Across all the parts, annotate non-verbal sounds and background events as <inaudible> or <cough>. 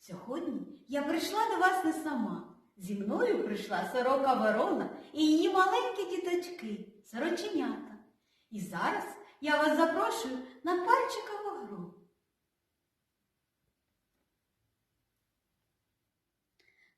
Сьогодні я прийшла до вас не сама. Зі мною прийшла сорока ворона і її маленькі діточки, сороченята. І зараз я вас запрошую на пальчикову гру.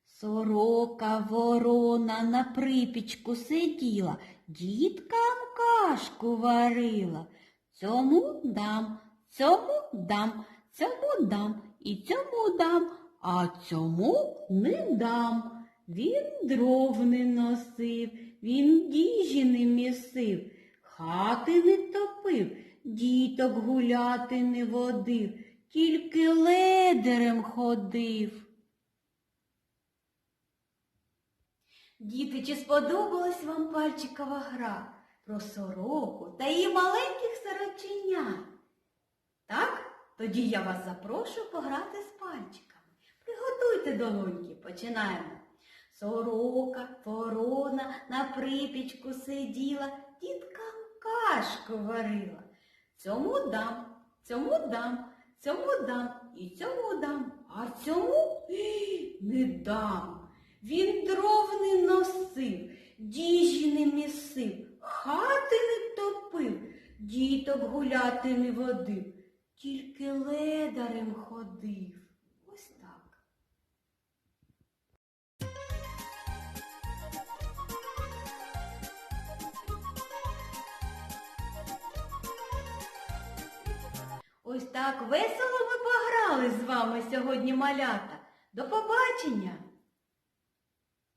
Сорока ворона на припічку сиділа, діткам кашку варила. Цьому дам, цьому дам, цьому дам і цьому дам, а цьому не дам. Він дров не носив, він діжі не місив, хати не топив, діток гуляти не водив, тільки ледерем ходив. Діти, чи сподобалась вам пальчикова гра про сороку та її маленьких сороченят? Так? Тоді я вас запрошую пограти з пальчиками. Приготуйте долоньки, починаємо. Сорока, ворона на припічку сиділа, діткам кашку варила. Цьому дам, цьому дам, цьому дам і цьому дам, а цьому <gasps> не дам. Він дров не носив, діжі не місив, хати не топив, діток гуляти не водив, тільки ледарем ходив. Ось так. Ось так весело ми пограли з вами сьогодні, малята. До побачення!